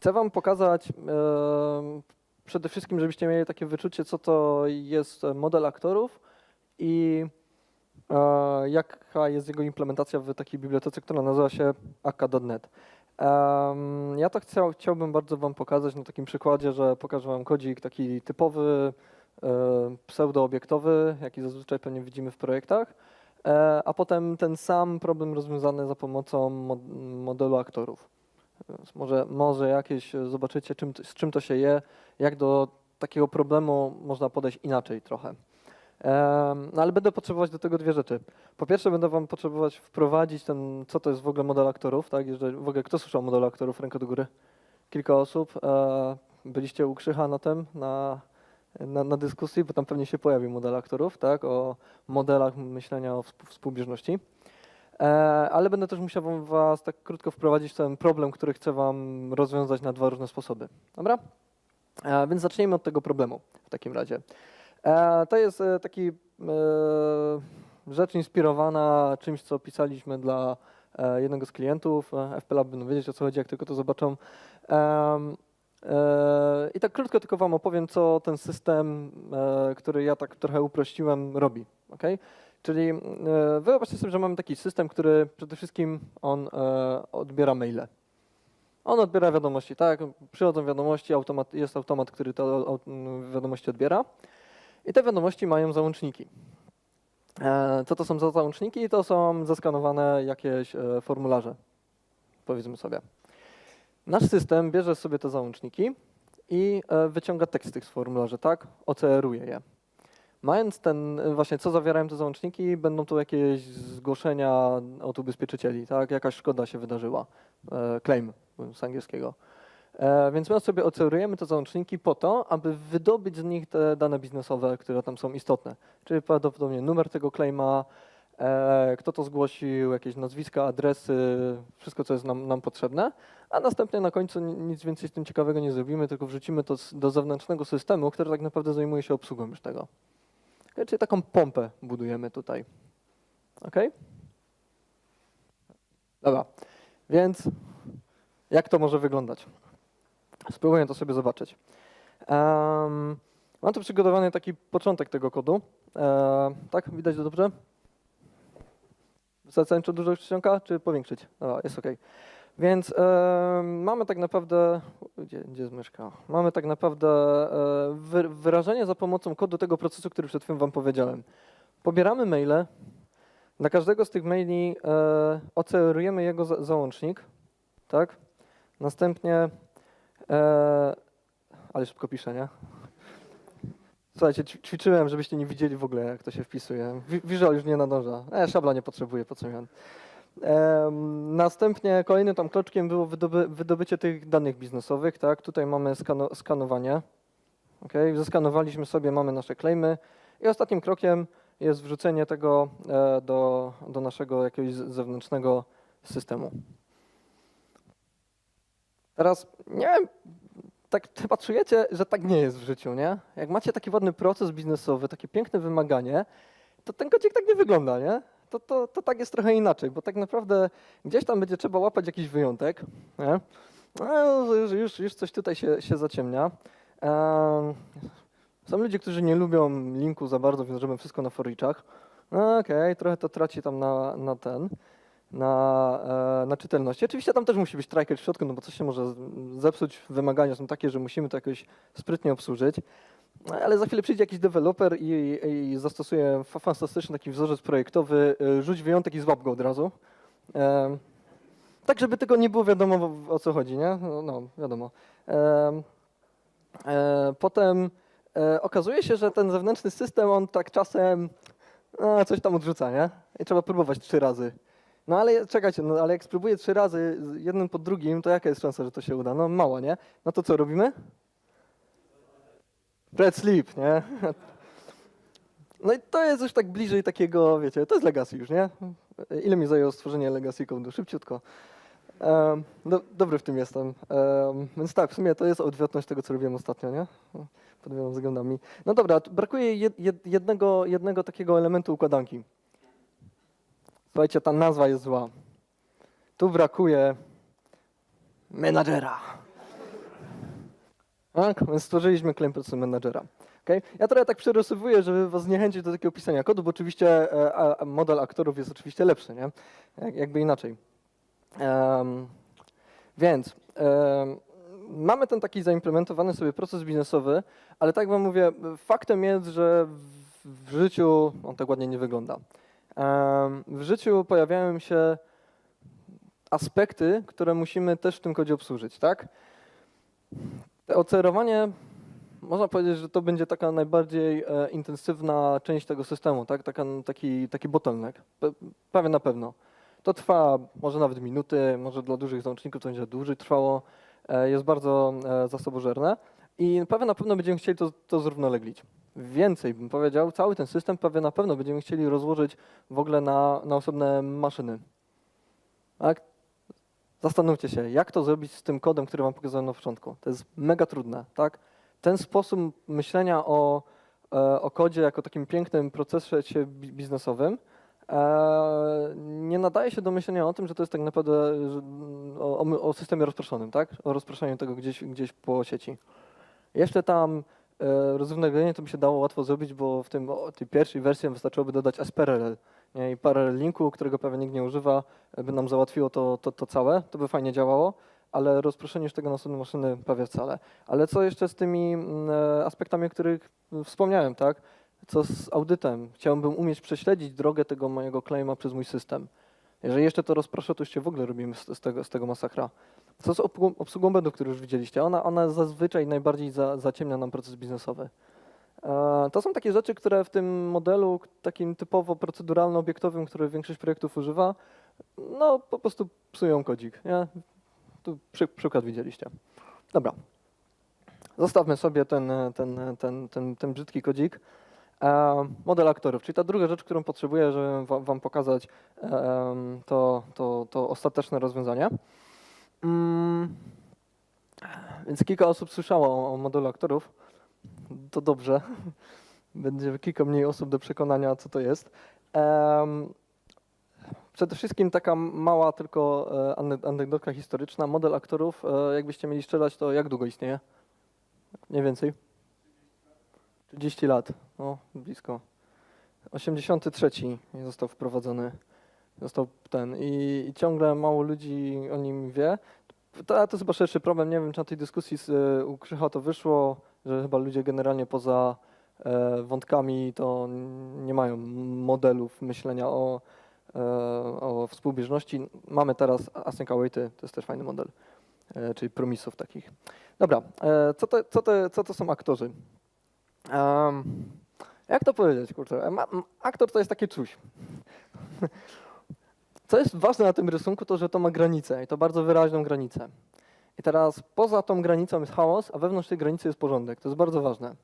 Chcę Wam pokazać przede wszystkim, żebyście mieli takie wyczucie, co to jest model aktorów i e, jaka jest jego implementacja w takiej bibliotece, która nazywa się akka.net. Ja to chciał, chciałbym bardzo Wam pokazać na takim przykładzie, że pokażę Wam kodzik taki typowy, e, pseudoobiektowy, jaki zazwyczaj pewnie widzimy w projektach, e, a potem ten sam problem rozwiązany za pomocą mo- modelu aktorów. Więc może, może jakieś e, zobaczycie, czym, z czym to się je, jak do takiego problemu można podejść inaczej trochę. No ale będę potrzebować do tego dwie rzeczy. Po pierwsze będę wam potrzebować wprowadzić ten, co to jest w ogóle model aktorów, tak? Jeżeli w ogóle kto słyszał o modelu aktorów, rękę do góry? Kilka osób. E, byliście u Krzycha na tym, na, na, na dyskusji, bo tam pewnie się pojawił model aktorów, tak? O modelach myślenia o współ- współbieżności. E, ale będę też musiał was tak krótko wprowadzić w ten problem, który chcę wam rozwiązać na dwa różne sposoby. Dobra? E, więc zacznijmy od tego problemu w takim razie. E, to jest taki rzecz inspirowana czymś, co pisaliśmy dla jednego z klientów. E, FP Lab będą wiedzieć o co chodzi, jak tylko to zobaczą. I tak krótko tylko wam opowiem, co ten system, który ja tak trochę uprościłem, robi. Okay? Czyli e, wyobraźcie sobie, że mamy taki system, który przede wszystkim on e, odbiera maile. On odbiera wiadomości, tak? Przychodzą wiadomości, automat, jest automat, który te wiadomości odbiera. I te wiadomości mają załączniki. E, Co to są za załączniki? To są zeskanowane jakieś formularze, powiedzmy sobie. Nasz system bierze sobie te załączniki i wyciąga tekst z tych formularzy, tak? OCR-uje je. Mając ten, właśnie co zawierają te załączniki, będą to jakieś zgłoszenia od ubezpieczycieli, tak? Jakaś szkoda się wydarzyła. E, Claim z angielskiego. E, Więc my sobie ocerujemy te załączniki po to, aby wydobyć z nich te dane biznesowe, które tam są istotne. Czyli prawdopodobnie numer tego claima, e, kto to zgłosił, jakieś nazwiska, adresy, wszystko, co jest nam, nam potrzebne, a następnie na końcu ni- nic więcej z tym ciekawego nie zrobimy, tylko wrzucimy to do zewnętrznego systemu, który tak naprawdę zajmuje się obsługą już tego. Czyli taką pompę budujemy tutaj. Ok? Dobra, więc jak to może wyglądać? Spróbuję to sobie zobaczyć. Em, mam tu przygotowany taki początek tego kodu. E, tak, widać dobrze? Wystarczająco dużo czcionka, czy powiększyć? Dobra, jest ok. Więc em, mamy tak naprawdę, gdzie, gdzie jest myszka? Mamy tak naprawdę e, wy, wyrażenie za pomocą kodu tego procesu, który przed chwilą wam powiedziałem. Pobieramy maile, na każdego z tych maili e, jego za, załącznik, tak? Następnie E, ale szybko piszę, nie? Słuchajcie, ćwi- ćwiczyłem, żebyście nie widzieli w ogóle, jak to się wpisuje. Visual już nie nadąża. E, szabla nie potrzebuje, po co miałem. Następnie kolejnym tam kroczkiem było wydoby, wydobycie tych danych biznesowych, tak? Tutaj mamy skano, skanowanie. Okay? Zeskanowaliśmy sobie, mamy nasze claimy i ostatnim krokiem jest wrzucenie tego e, do, do naszego jakiegoś zewnętrznego systemu. Teraz nie wiem, tak chyba czujecie, że tak nie jest w życiu, nie? Jak macie taki ładny proces biznesowy, takie piękne wymaganie, to ten kodzik tak nie wygląda, nie? To, to, to tak jest trochę inaczej, bo tak naprawdę gdzieś tam będzie trzeba łapać jakiś wyjątek, nie? No, już, już, coś tutaj się, się zaciemnia. Em, są ludzie, którzy nie lubią linku za bardzo, więc robią wszystko na foriczach. No, Okej, trochę to traci tam na, na ten na, e, na czytelności. Oczywiście tam też musi być tracker w środku, no bo coś się może zepsuć. Wymagania są takie, że musimy to jakoś sprytnie obsłużyć. No, Ale za chwilę przyjdzie jakiś deweloper i, i zastosuje fa- fantastyczny taki wzorzec projektowy, y, rzuć wyjątek i złap go od razu. Em, tak, żeby tego nie było wiadomo o- co chodzi, nie? No, no wiadomo. Em, e, potem e, okazuje się, że ten zewnętrzny system, on tak czasem a, coś tam odrzuca, nie? I trzeba próbować trzy razy. No ale czekajcie, no ale jak spróbuję trzy razy jednym po drugim, to jaka jest szansa, że to się uda? No mała, nie? No to co robimy? Red sleep, nie? No i to jest już tak bliżej takiego, wiecie, to jest legacy już, nie? Ile mi zajęło stworzenie legacy code'u? Szybciutko. Um, do, dobry w tym jestem. Um, więc tak, w sumie to jest odwrotność tego, co robiłem ostatnio, nie? Pod wieloma względami. No dobra, brakuje jed, jed, jednego, jednego takiego elementu układanki. Słuchajcie, ta nazwa jest zła. Tu brakuje menadżera. Tak, więc stworzyliśmy claim process managera. Okay? Ja trochę tak przerysowuję, żeby was zniechęcić do takiego pisania kodu, bo oczywiście e, model aktorów jest oczywiście lepszy, nie? Jak, jakby inaczej. Em, więc em, mamy ten taki zaimplementowany sobie proces biznesowy, ale tak wam mówię, faktem jest, że w, życiu on tak ładnie nie wygląda. Em, w życiu pojawiają się aspekty, które musimy też w tym kodzie obsłużyć, tak? Ocerowanie, można powiedzieć, że to będzie taka najbardziej e, intensywna część tego systemu, tak? Taka, taki, taki bottleneck, prawie na pewno. To trwa może nawet minuty, może dla dużych załączników to będzie dłużej trwało, e, jest bardzo e, zasobożerne i prawie na pewno będziemy chcieli to, to zrównoleglić. Więcej bym powiedział, cały ten system prawie na pewno będziemy chcieli rozłożyć w ogóle na, na osobne maszyny. Tak? Zastanówcie się, jak to zrobić z tym kodem, który wam pokazałem na początku. To jest mega trudne, tak? Ten sposób myślenia o, e, o kodzie jako takim pięknym procesie bi- biznesowym e, nie nadaje się do myślenia o tym, że to jest tak naprawdę o, o, systemie rozproszonym, tak? O rozproszeniu tego gdzieś, gdzieś po sieci. Jeszcze tam e, rozróżnienie to by się dało łatwo zrobić, bo w tym, tej pierwszej wersji wystarczyłoby dodać SPRL? I parę linku, którego pewnie nikt nie używa, e, by nam załatwiło to, to, to całe, to by fajnie działało, ale rozproszenie już tego na maszyny prawie wcale. Ale co jeszcze z tymi mm, e, aspektami, o których wspomniałem, tak? Co z audytem? Chciałbym umieć prześledzić drogę tego mojego claima przez mój system. Jeżeli jeszcze to rozproszę, to już się w ogóle robimy z, tego, z tego masakra. Co z obsługą, błędów, które już widzieliście? Ona, ona zazwyczaj najbardziej za, zaciemnia nam proces biznesowy. E, To są takie rzeczy, które w tym modelu takim typowo proceduralno-obiektowym, który większość projektów używa, no po prostu psują kodzik. Nie? Tu przy, przykład widzieliście. Dobra. Zostawmy sobie ten, ten, ten, ten, ten brzydki kodzik. E, model aktorów, czyli ta druga rzecz, którą potrzebuję, żeby wam, pokazać to, to, to ostateczne rozwiązanie. Mm, więc kilka osób słyszało o modelu aktorów. To dobrze. Będzie kilka mniej osób do przekonania, co to jest. Przede wszystkim taka mała tylko e, ane- anegdotka historyczna. Model aktorów, e, jakbyście mieli strzelać, to jak długo istnieje? Mniej więcej? 30 lat. No, blisko. 83 został wprowadzony. Został ten i, i ciągle mało ludzi o nim wie. To, to jest chyba szerszy problem. Nie wiem, czy na tej dyskusji z, e, u Krzycha to wyszło, że chyba ludzie generalnie poza e, wątkami to nie mają modelów myślenia o, e, o współbieżności. Mamy teraz async awaited, to jest też fajny model, e, czyli promisów takich. Dobra, co, to, co, to, co to są aktorzy? Jak to powiedzieć, kurczę? Aktor to jest takie czuś. Co jest ważne na tym rysunku, to że to ma granicę i to bardzo wyraźną granicę. I teraz poza tą granicą jest chaos, a wewnątrz tej granicy jest porządek. To jest bardzo ważne.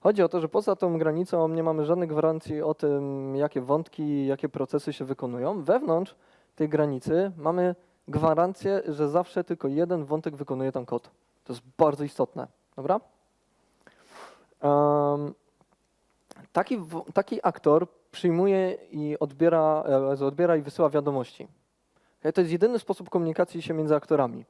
Chodzi o to, że poza tą granicą nie mamy żadnej gwarancji o tym, jakie wątki, jakie procesy się wykonują. Wewnątrz tej granicy mamy gwarancję, że zawsze tylko jeden wątek wykonuje tam kod. To jest bardzo istotne. Dobra? Em, taki, taki aktor przyjmuje i odbiera, e, odbiera i wysyła wiadomości. Okay? To jest jedyny sposób komunikacji się między aktorami.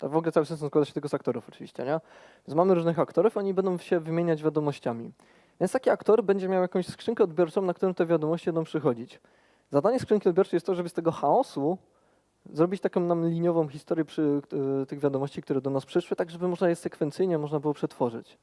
W ogóle cały system składa się tylko z aktorów oczywiście, nie? Więc mamy różnych aktorów, oni będą się wymieniać wiadomościami. Więc taki aktor będzie miał jakąś skrzynkę odbiorczą, na którą te wiadomości będą przychodzić. Zadanie skrzynki odbiorczej jest to, żeby z tego chaosu zrobić taką nam liniową historię przy e, tych wiadomości, które do nas przyszły, tak żeby można je sekwencyjnie można było przetworzyć.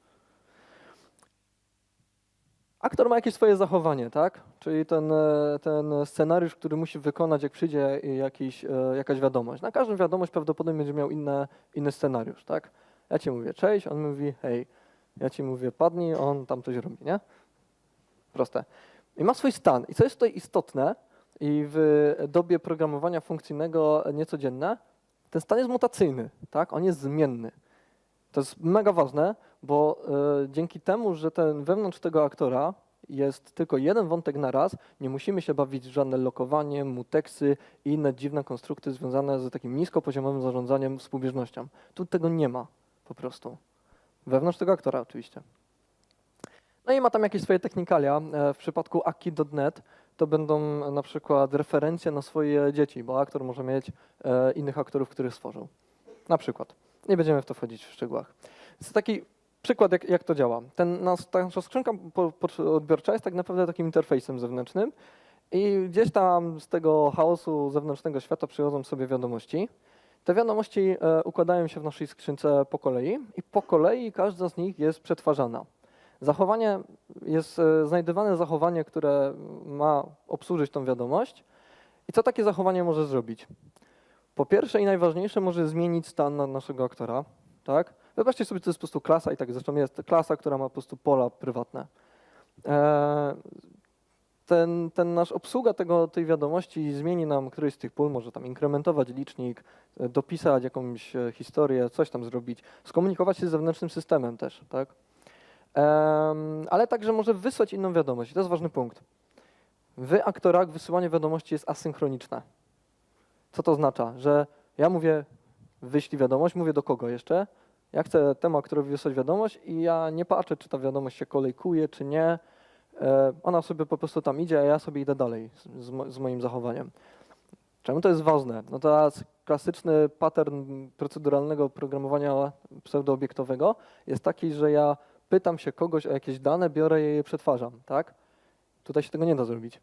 Aktor ma jakieś swoje zachowanie, tak? Czyli ten, e, ten scenariusz, który musi wykonać, jak przyjdzie jakiś, e, jakaś wiadomość. Na każdą wiadomość prawdopodobnie będzie miał inne, inny scenariusz, tak? Ja ci mówię cześć, on mówi hej. Ja ci mówię padnij, on tam coś robi, nie? Proste. I ma swój stan. I co jest tutaj istotne i w dobie programowania funkcyjnego niecodzienne, ten stan jest mutacyjny, tak? On jest zmienny. To jest mega ważne, bo e, dzięki temu, że ten wewnątrz tego aktora jest tylko jeden wątek na raz, nie musimy się bawić w żadne lokowanie, muteksy i inne dziwne konstrukty związane z takim niskopoziomowym zarządzaniem współbieżnością. Tu tego nie ma po prostu. Wewnątrz tego aktora oczywiście. No i ma tam jakieś swoje technikalia. E, W przypadku Aki.net to będą na przykład referencje na swoje dzieci, bo aktor może mieć e, innych aktorów, których stworzył. Na przykład. Nie będziemy w to wchodzić w szczegółach. jest taki przykład, jak, jak to działa. Ten, nasza skrzynka po, po, odbiorcza jest tak naprawdę takim interfejsem zewnętrznym i gdzieś tam z tego chaosu zewnętrznego świata przychodzą sobie wiadomości. Te wiadomości e, układają się w naszej skrzynce po kolei i po kolei każda z nich jest przetwarzana. Zachowanie jest e, znajdywane zachowanie, które ma obsłużyć tą wiadomość. I co takie zachowanie może zrobić? Po pierwsze i najważniejsze może zmienić stan na- naszego aktora, tak? Wyobraźcie sobie, to jest po prostu klasa i tak zresztą jest klasa, która ma po prostu pola prywatne. E, ten, ten nasz obsługa tego, tej wiadomości zmieni nam któryś z tych pól, może tam inkrementować licznik, e, dopisać jakąś e, historię, coś tam zrobić, skomunikować się z zewnętrznym systemem też, tak? Ale także może wysłać inną wiadomość. I to jest ważny punkt. W aktorach wysyłanie wiadomości jest asynchroniczne. Co to oznacza? Że ja mówię, wyślij wiadomość, mówię do kogo jeszcze. Ja chcę temu aktorowi wysłać wiadomość i ja nie patrzę, czy ta wiadomość się kolejkuje, czy nie. E, Ona sobie po prostu tam idzie, a ja sobie idę dalej z, z, mo- z moim zachowaniem. Czemu to jest ważne? No teraz klasyczny pattern proceduralnego programowania pseudooobiektowego jest taki, że ja pytam się kogoś o jakieś dane, biorę je i je przetwarzam, tak? Tutaj się tego nie da zrobić.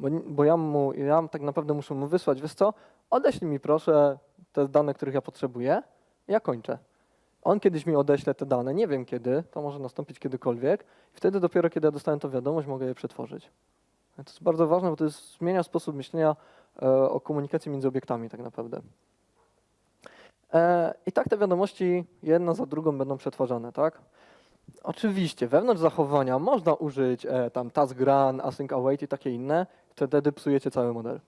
Bo, bo ja, mu, ja tak naprawdę muszę mu wysłać, wiesz co, odeślij mi proszę te dane, których ja potrzebuję, ja kończę. On kiedyś mi odeśle te dane, nie wiem kiedy, to może nastąpić kiedykolwiek, wtedy dopiero kiedy ja dostanę tą wiadomość, mogę je przetworzyć. To jest bardzo ważne, bo to jest, zmienia sposób myślenia e, o komunikacji między obiektami tak naprawdę. E, I tak te wiadomości jedna za drugą będą przetwarzane, tak? Oczywiście, wewnątrz zachowania można użyć e, tam task run, async await i takie inne, wtedy psujecie cały model.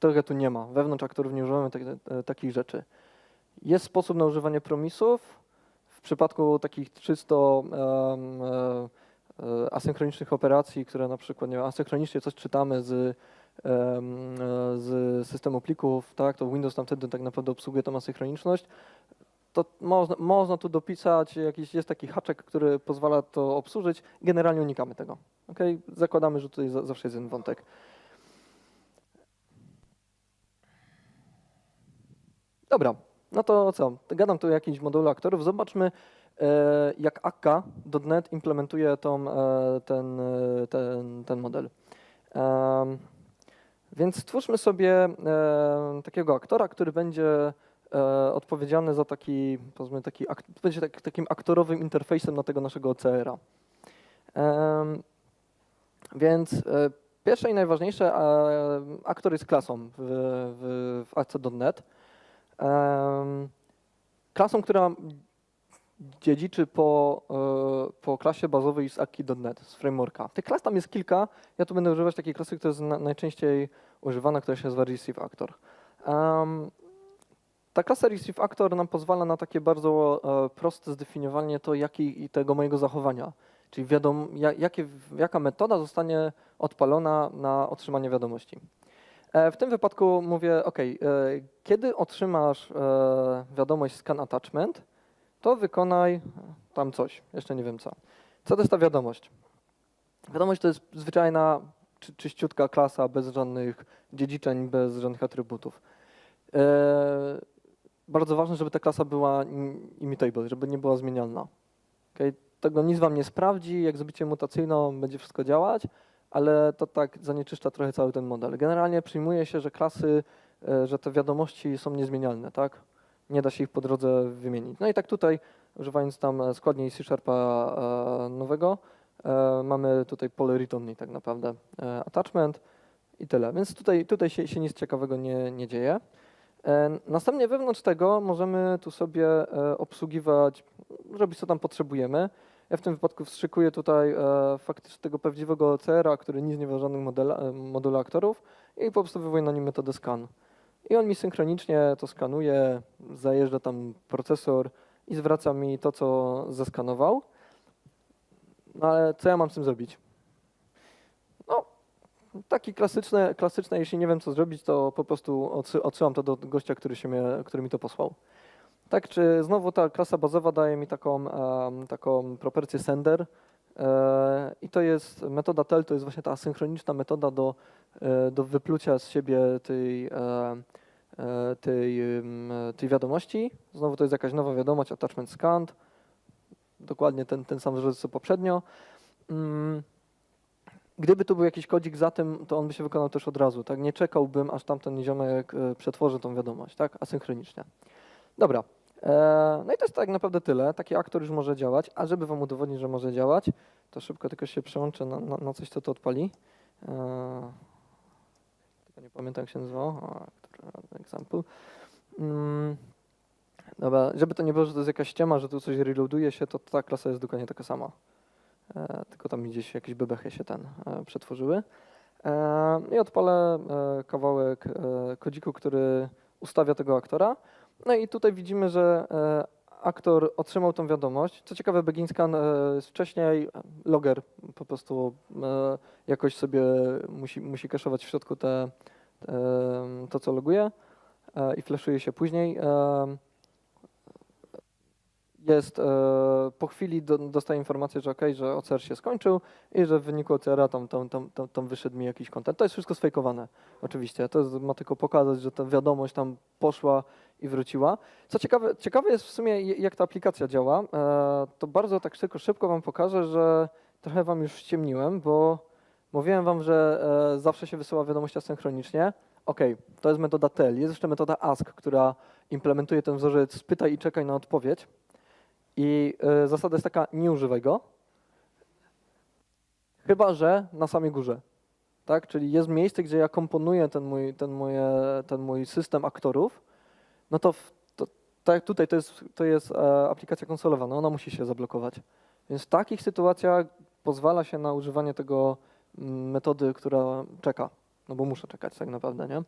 Tego tu nie ma. Wewnątrz aktorów nie używamy tak, takich rzeczy. Jest sposób na używanie promisów. Przypadku takich czysto e, e, asynchronicznych operacji, które na przykład nie wiem, asynchronicznie coś czytamy z, z systemu plików, tak, to Windows tam wtedy tak naprawdę obsługuje tą asynchroniczność. To można, można tu dopisać, jakiś jest taki haczek, który pozwala to obsłużyć. Generalnie unikamy tego. Okay? Zakładamy, że tutaj za, zawsze jest jeden wątek. Dobra, no to co? Gadam tu o jakimś modulu aktorów. Zobaczmy, e, jak akka.net implementuje tą, e, ten, e, ten, ten model. Więc stwórzmy sobie takiego aktora, który będzie odpowiedzialny za taki, powiedzmy, taki, ak- będzie tak, takim aktorowym interfejsem na tego naszego OCR-a. Więc pierwsze i najważniejsze, aktor jest klasą w, w, w AC.net. Klasą, która dziedziczy po, e, po klasie bazowej z Aki.net, z frameworka. Tych klas tam jest kilka. Ja tu będę używać takiej klasy, która jest na, najczęściej używana, która się nazywa Receive Actor. Em, ta klasa Receive Actor nam pozwala na takie bardzo e, proste zdefiniowanie to, tego mojego zachowania. Czyli wiadom, ja, jakie, jaka metoda zostanie odpalona na otrzymanie wiadomości. E, W tym wypadku mówię, OK, kiedy otrzymasz e, wiadomość scan attachment, to wykonaj tam coś, jeszcze nie wiem co. Co to jest ta wiadomość? Wiadomość to jest zwyczajna, czy, czyściutka klasa bez żadnych dziedziczeń, bez żadnych atrybutów. E, bardzo ważne, żeby ta klasa była im- immutable, żeby nie była zmienialna. Okay? Tego nic wam nie sprawdzi, jak zrobicie mutacyjną, będzie wszystko działać, ale to tak zanieczyszcza trochę cały ten model. Generalnie przyjmuje się, że klasy, e, że te wiadomości są niezmienialne, tak? Nie da się ich po drodze wymienić. No i tak tutaj, używając tam składni C-Sharpa e, nowego, e, mamy tutaj pole read-only tak naprawdę, attachment i tyle. Więc tutaj, tutaj się, się nic ciekawego nie, nie dzieje. Następnie wewnątrz tego możemy tu sobie obsługiwać, robić co tam potrzebujemy. Ja w tym wypadku wstrzykuję tutaj e, faktycznie tego prawdziwego OCR-a, który nie ma żadnych modela, e, aktorów i po prostu wywołuję na nim metodę scan. I on mi synchronicznie to skanuje, zajeżdża tam procesor i zwraca mi to, co zeskanował. No ale co ja mam z tym zrobić? No, taki klasyczne, klasyczne, jeśli nie wiem co zrobić, to po prostu odsy- odsyłam to do gościa, który, się mnie, który mi to posłał. Tak, czy znowu ta klasa bazowa daje mi taką, taką proporcję sender e, i to jest metoda tel, to jest właśnie ta asynchroniczna metoda do, e, do wyplucia z siebie tej, e, tej, tej wiadomości. Znowu to jest jakaś nowa wiadomość, attachment scanned, dokładnie ten, ten sam wzorzec co poprzednio. Mm, Gdyby tu był jakiś kodzik za tym, to on by się wykonał też od razu, tak? Nie czekałbym, aż tamten ziomek przetworzy tą wiadomość, tak? Asynchronicznie. Dobra. E, No i to jest tak naprawdę tyle. Taki aktor już może działać, a żeby wam udowodnić, że może działać, to szybko tylko się przełączę na, na, na coś, co to odpali. E, Tylko nie pamiętam, jak się nazywało. Example. Mm, Dobra, żeby to nie było, że to jest jakaś ściema, że tu coś reloaduje się, to ta klasa jest dokładnie taka sama. E, tylko tam gdzieś jakieś bebechy się ten przetworzyły. E, I odpalę kawałek kodziku, który ustawia tego aktora. No i tutaj widzimy, że e, aktor otrzymał tą wiadomość. Co ciekawe, begin scan e, wcześniej, logger po prostu e, jakoś sobie musi, musi kaszować w środku te, to, co loguje i flashuje się później. Jest, po chwili do, dostaję informację, że ok, że OCR się skończył i że w wyniku OCR-a tam, tam, tam, tam, tam wyszedł mi jakiś kontent. To jest wszystko sfejkowane, oczywiście. To jest, ma tylko pokazać, że ta wiadomość tam poszła i wróciła. Co ciekawe, ciekawe jest w sumie, jak ta aplikacja działa. E, to bardzo tak szybko, szybko wam pokażę, że trochę wam już ściemniłem, bo mówiłem wam, że e, zawsze się wysyła wiadomość asynchronicznie. Ok, to jest metoda tel. Jest jeszcze metoda ask, która implementuje ten wzorzec pytaj i czekaj na odpowiedź. I y, zasada jest taka, nie używaj go, chyba że na samej górze. Tak? Czyli jest miejsce, gdzie ja komponuję ten mój, ten moje, ten mój system aktorów, no to, to tak jak tutaj to jest, to jest e, aplikacja konsolowa, no ona musi się zablokować. Więc w takich sytuacjach pozwala się na używanie tego mm, metody, która czeka, no bo muszę czekać tak naprawdę, nie?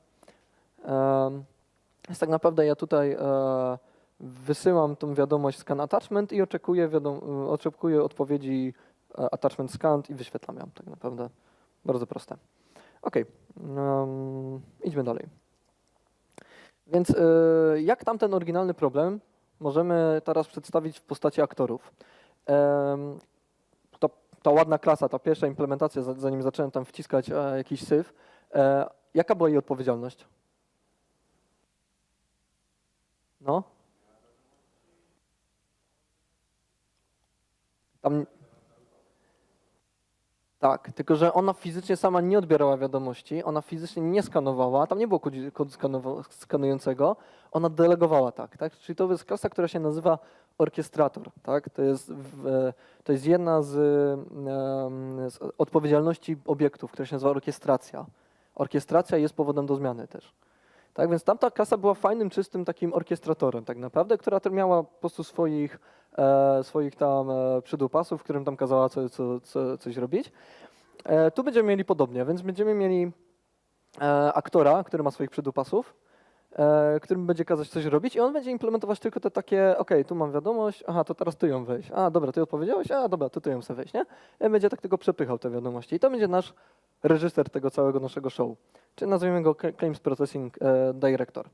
Więc tak naprawdę ja tutaj e, wysyłam tą wiadomość scan attachment i oczekuję, wiadom- oczekuję odpowiedzi e, attachment scanned i wyświetlam ją tak naprawdę. Bardzo proste. Ok, idźmy dalej. Więc e, jak tamten oryginalny problem możemy teraz przedstawić w postaci aktorów? To, ta ładna klasa, ta pierwsza implementacja, za- zanim zacząłem tam wciskać e, jakiś syf, e, jaka była jej odpowiedzialność? No? Tam... Tak, tylko że ona fizycznie sama nie odbierała wiadomości, ona fizycznie nie skanowała, tam nie było kodu, skanującego, ona delegowała tak, tak? Czyli to jest klasa, która się nazywa orkiestrator, tak? To jest, w, e, to jest jedna z, z odpowiedzialności obiektów, która się nazywa orkiestracja. Orkiestracja jest powodem do zmiany też. Tak, więc tamta klasa była fajnym, czystym takim orkiestratorem tak naprawdę, która miała po prostu swoich, e, swoich tam e, przydupasów, którym tam kazała co, co, co, coś robić. E, tu będziemy mieli podobnie, więc będziemy mieli e, aktora, który ma swoich przydupasów, którym będzie kazać coś robić i on będzie implementować tylko te takie, ok, tu mam wiadomość, aha, to teraz ty ją weź, a dobra, ty odpowiedziałeś, a dobra, to ty ją sobie weź, nie? I będzie tak tylko przepychał te wiadomości i to będzie nasz reżyser tego całego naszego show, czy nazwijmy go Cla- Claims Processing e, Director.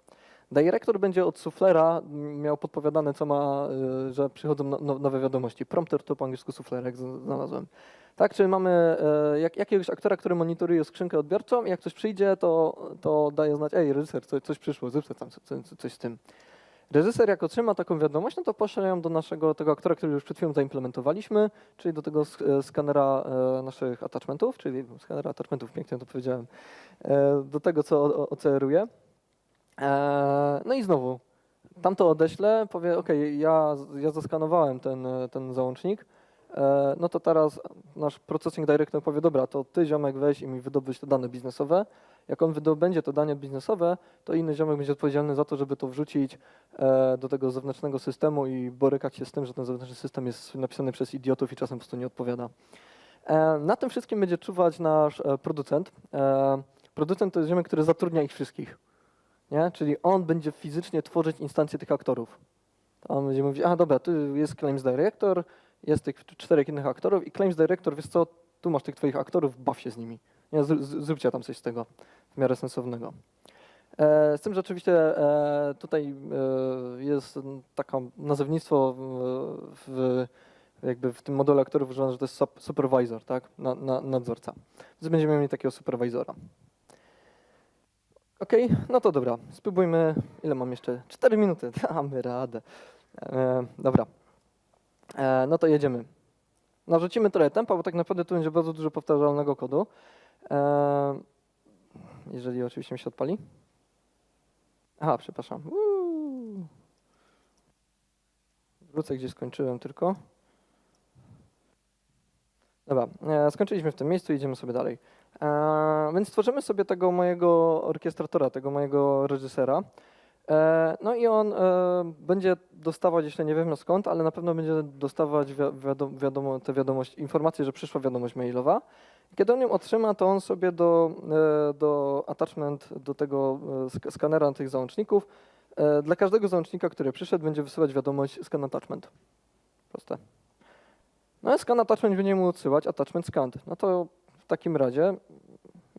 Director będzie od suflera miał podpowiadane, co ma, e, że przychodzą no, no, nowe wiadomości. Prompter to po angielsku sufler, jak znalazłem. Tak, czyli mamy e, jak, jakiegoś aktora, który monitoruje skrzynkę odbiorczą i jak coś przyjdzie, to, to daje znać, ej, reżyser, coś, coś przyszło, sobie tam co, co, coś z tym. Reżyser jak otrzyma taką wiadomość, no to poszle ją do naszego tego aktora, który już przed chwilą zaimplementowaliśmy, czyli do tego e, skanera naszych attachmentów, czyli skanera attachmentów, pięknie to powiedziałem, do tego, co o- o- oceruje. E, No i znowu, tamto odeślę, powie, ok, ja, ja zaskanowałem ten, ten załącznik, e, no to teraz nasz processing director powie, dobra, to ty ziomek weź i mi wydobądź te dane biznesowe. Jak on wydobędzie te dane biznesowe, to inny ziomek będzie odpowiedzialny za to, żeby to wrzucić e, do tego zewnętrznego systemu i borykać się z tym, że ten zewnętrzny system jest napisany przez idiotów i czasem po prostu nie odpowiada. Na tym wszystkim będzie czuwać nasz e, producent. Producent to jest ziomek, który zatrudnia ich wszystkich. Nie? Czyli on będzie fizycznie tworzyć instancje tych aktorów. To On będzie mówić, a dobra, tu jest Claims Director, jest tych czterech innych aktorów i Claims Director, wiesz co, tu masz tych twoich aktorów, baw się z nimi. Nie, z, z, zróbcie tam coś z tego w miarę sensownego. E, z tym, że oczywiście e, tutaj e, jest takie nazewnictwo w, jakby w tym modelu aktorów używane, że to jest sup- supervisor, tak? Na, na, nadzorca. Więc będziemy mieli takiego supervisora. Okej, no to dobra, spróbujmy. Ile mam jeszcze? 4 minuty, damy radę. E, dobra. E, no to jedziemy. Narzucimy trochę tempa, bo tak naprawdę tu będzie bardzo dużo powtarzalnego kodu. E, jeżeli oczywiście mi się odpali. Aha, przepraszam. Uuu. Wrócę gdzie skończyłem tylko. Dobra, e, skończyliśmy w tym miejscu, idziemy sobie dalej. E, więc tworzymy sobie tego mojego orkiestratora, tego mojego reżysera. E, no i on e, będzie dostawać, jeśli nie wiem skąd, ale na pewno będzie dostawać wi wiadom, wiadomo, te wiadomość, informację, że przyszła wiadomość mailowa. Kiedy on ją otrzyma, to on sobie do, do attachment, do tego sk skanera tych załączników, dla każdego załącznika, który przyszedł, będzie wysyłać wiadomość scan attachment. Proste. No i scan attachment będzie mu odsyłać attachment scanned. No to takim razie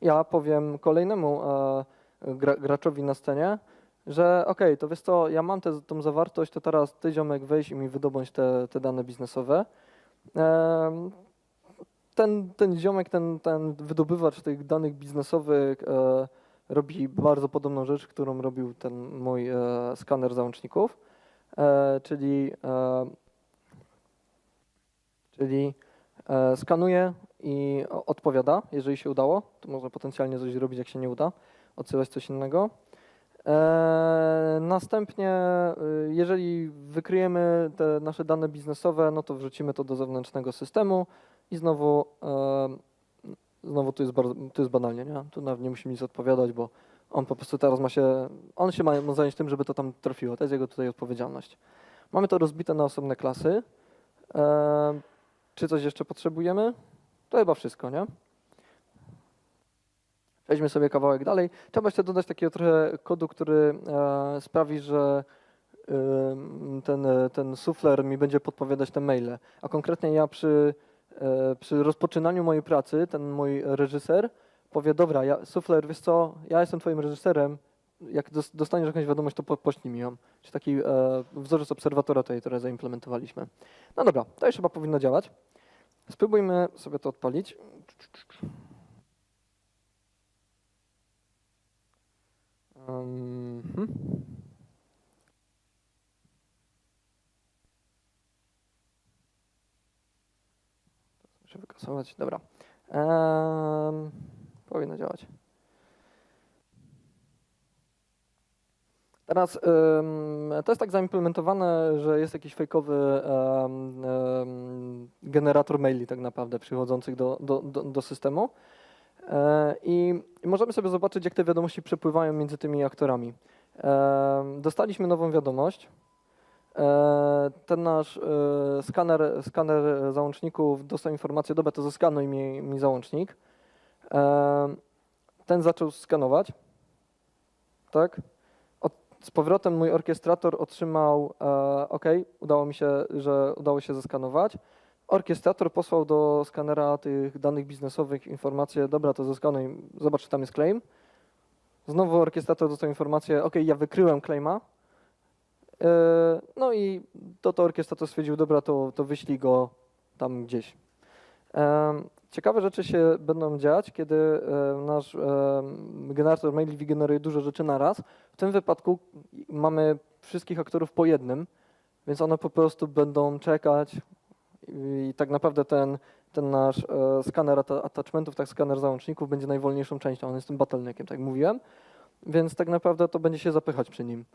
ja powiem kolejnemu e, gra, graczowi na scenie, że okej, to wiesz co, ja mam tę tą zawartość, to teraz ty ziomek weź i mi wydobądź te, te dane biznesowe. Em, ten, ten ziomek, ten, ten wydobywacz tych danych biznesowych e, robi bardzo podobną rzecz, którą robił ten mój e, skaner załączników, e, czyli, e, czyli e, skanuje i odpowiada, jeżeli się udało, to może potencjalnie coś zrobić, jak się nie uda, odsyłać coś innego. E, następnie, y, jeżeli wykryjemy te nasze dane biznesowe, no to wrzucimy to do zewnętrznego systemu i znowu, e, znowu tu jest, bardzo, jest banalnie, nie? Tu nawet nie musi nic odpowiadać, bo on po prostu teraz ma się, on się ma ma zająć tym, żeby to tam trafiło. To jest jego tutaj odpowiedzialność. Mamy to rozbite na osobne klasy. E, czy coś jeszcze potrzebujemy? To chyba wszystko, nie? Przejdźmy sobie kawałek dalej. Trzeba jeszcze dodać takiego trochę kodu, który e, sprawi, że ym, ten, e, ten sufler mi będzie podpowiadać te maile. A konkretnie ja przy, e, przy rozpoczynaniu mojej pracy, ten mój reżyser powie, dobra, ja, sufler, wiesz co, ja jestem twoim reżyserem, jak dos- dostaniesz jakąś wiadomość, to po, poślij mi ją. Czyli taki e, wzorzec obserwatora tutaj, który zaimplementowaliśmy. No dobra, to już chyba powinno działać. Spróbujmy sobie to odpalić. Mhm. Muszę wykasować. Dobra. Em, powinno działać. Teraz to jest tak zaimplementowane, że jest jakiś fejkowy generator maili tak naprawdę przychodzących do, do, do, do systemu. E, I możemy sobie zobaczyć, jak te wiadomości przepływają między tymi aktorami. E, Dostaliśmy nową wiadomość. E, Ten nasz skaner, skaner załączników dostał informację, dobra, to zeskanuj mi, mi załącznik. Ten zaczął skanować. Tak? Z powrotem mój orkiestrator otrzymał, e, OK, udało mi się, że udało się zeskanować. Orkiestrator posłał do skanera tych danych biznesowych informację, dobra, to zeskanuj, zobacz, czy tam jest claim. Znowu orkiestrator dostał informację, ok, ja wykryłem claima. Yy, No i to, to orkiestrator stwierdził, dobra, to, to wyślij go tam gdzieś. Ciekawe rzeczy się będą dziać, kiedy em, nasz em, generator maili wygeneruje dużo rzeczy na raz. W tym wypadku mamy wszystkich aktorów po jednym, więc one po prostu będą czekać, i tak naprawdę ten, ten nasz e, skaner atta- attachmentów, tak skaner załączników będzie najwolniejszą częścią. On jest tym bottleneckiem, tak mówiłem. Więc tak naprawdę to będzie się zapychać przy nim.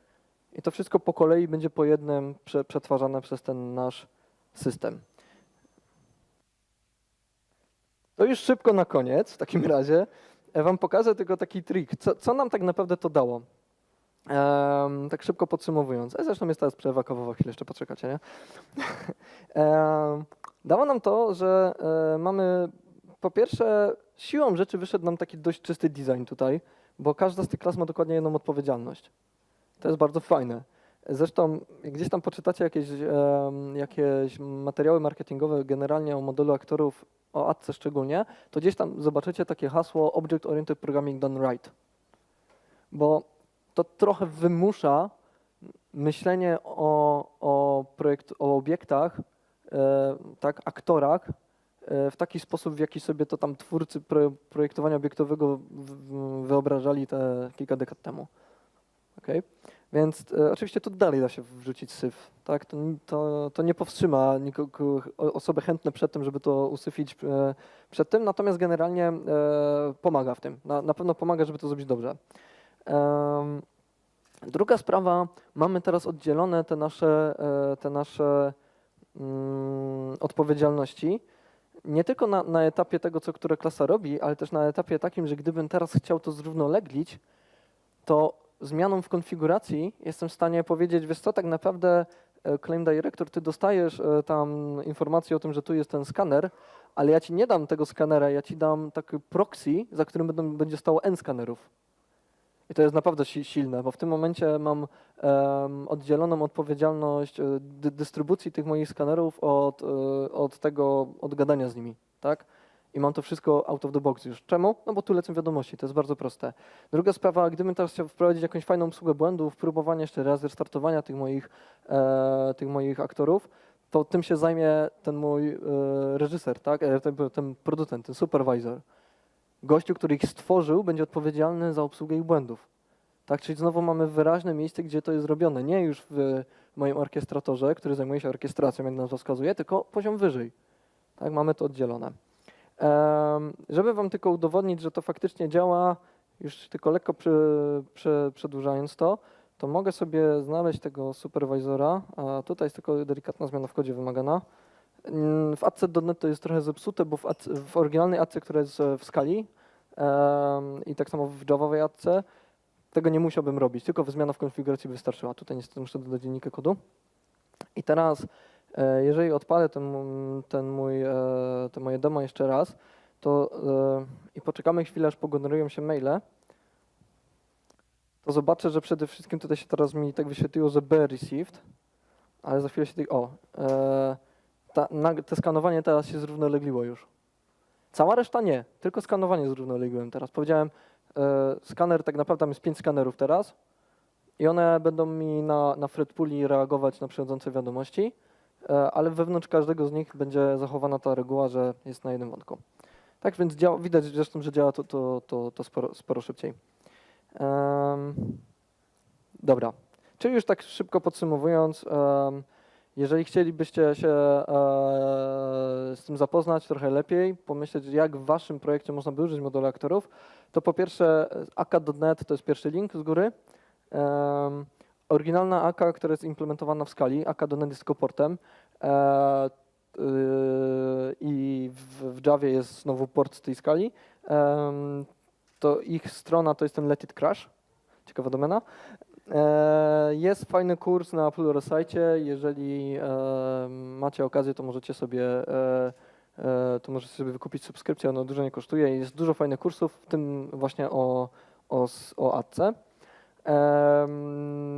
I to wszystko po kolei będzie po jednym prze, przetwarzane przez ten nasz system. To już szybko na koniec, w takim razie. E, Wam pokażę tylko taki trik. Co, co nam tak naprawdę to dało? Em, tak szybko podsumowując. E, zresztą jest teraz przerwa chwilę jeszcze poczekacie, nie? Em, Dało nam to, że e, mamy po pierwsze siłą rzeczy wyszedł nam taki dość czysty design tutaj, bo każda z tych klas ma dokładnie jedną odpowiedzialność. To jest bardzo fajne. Zresztą jak gdzieś tam poczytacie jakieś, jakieś materiały marketingowe generalnie o modelu aktorów, o ADC szczególnie, to gdzieś tam zobaczycie takie hasło Object Oriented Programming Done Right. Bo to trochę wymusza myślenie o, o, projekt, o obiektach, e, tak, aktorach e, w taki sposób, w jaki sobie to tam twórcy pro, projektowania obiektowego wyobrażali te kilka dekad temu. Okay? Więc e, oczywiście tu dalej da się wrzucić syf, tak? To, to, to nie powstrzyma nikogo, osoby chętne przed tym, żeby to usyfić e, przed tym, natomiast generalnie e, pomaga w tym. Na, na pewno pomaga, żeby to zrobić dobrze. Druga sprawa, mamy teraz oddzielone te nasze, e, te nasze mm, odpowiedzialności. Nie tylko na, na etapie tego, co która klasa robi, ale też na etapie takim, że gdybym teraz chciał to zrównoleglić, to zmianą w konfiguracji jestem w stanie powiedzieć, wiesz co, tak naprawdę e, Claim Director, ty dostajesz e, tam informację o tym, że tu jest ten skaner, ale ja ci nie dam tego skanera, ja ci dam taki proxy, za którym będą, będzie stało N skanerów. I to jest naprawdę si- silne, bo w tym momencie mam em, oddzieloną odpowiedzialność e, dy- dystrybucji tych moich skanerów od, od tego, od gadania z nimi, tak? I mam to wszystko out of the box już. Czemu? No bo tu lecą wiadomości, to jest bardzo proste. Druga sprawa, gdybym teraz chciał wprowadzić jakąś fajną obsługę błędów, próbowanie jeszcze raz restartowania tych moich, e, tych moich aktorów, to tym się zajmie ten mój e, reżyser, tak? E, ten, ten producent, ten supervisor. Gościu, który ich stworzył, będzie odpowiedzialny za obsługę ich błędów. Tak, czyli znowu mamy wyraźne miejsce, gdzie to jest robione. Nie już w moim orkiestratorze, który zajmuje się orkiestracją, jak nazwa wskazuje, tylko poziom wyżej. Tak, mamy to oddzielone. Żeby wam tylko udowodnić, że to faktycznie działa, już tylko lekko przy, przy, przedłużając to, to mogę sobie znaleźć tego supervisora, a tutaj jest tylko delikatna zmiana w kodzie wymagana. Mm, W ACC.NET to jest trochę zepsute, bo w, w oryginalnej ACC, która jest e, w skali em, i tak samo w Javowej ACC, tego nie musiałbym robić, tylko zmiana w konfiguracji wystarczyła. Tutaj niestety muszę dodać linijkę kodu. I teraz, jeżeli odpalę ten, ten mój, e, to moje demo jeszcze raz, to e, i poczekamy chwilę, aż pogenerują się maile, to zobaczę, że przede wszystkim tutaj się teraz mi tak wyświetliło, że B received, ale za chwilę się tych, o, e, ta, nag- te skanowanie teraz się zrównolegliło już. Cała reszta nie, tylko skanowanie zrównolegliłem teraz. Powiedziałem, e, skaner, tak naprawdę tam jest pięć skanerów teraz i one będą mi na, na thread reagować na przychodzące wiadomości, e, ale wewnątrz każdego z nich będzie zachowana ta reguła, że jest na jednym wątku. Tak więc działa, widać zresztą, że działa to, to, to, to sporo, sporo szybciej. Em, dobra, czyli już tak szybko podsumowując, em, jeżeli chcielibyście się e, z tym zapoznać trochę lepiej, pomyśleć jak w waszym projekcie można by użyć modelu aktorów, to po pierwsze aka.net to jest pierwszy link z góry. Em, oryginalna AK, która jest implementowana w skali, AK.net jest tylko portem e, yy, i w, w jest znowu port tej skali. Em, to ich strona to jest ten Let It Crash, ciekawa domena. E, Jest fajny kurs na Pluralsightie. Jeżeli e, macie okazję, to możecie sobie e, e, to możecie sobie wykupić subskrypcję, ona dużo nie kosztuje. Jest dużo fajnych kursów, w tym właśnie o, o, o AdCe.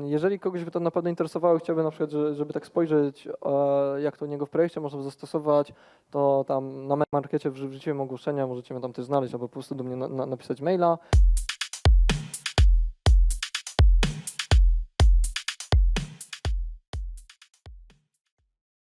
Jeżeli kogoś by to naprawdę interesowało, chciałby na przykład, że- żeby tak spojrzeć, e, jak to u niego w projekcie można zastosować, to tam na markecie wrzuciłem ogłoszenia, możecie mnie tam też znaleźć, albo po prostu do mnie na, na, napisać maila.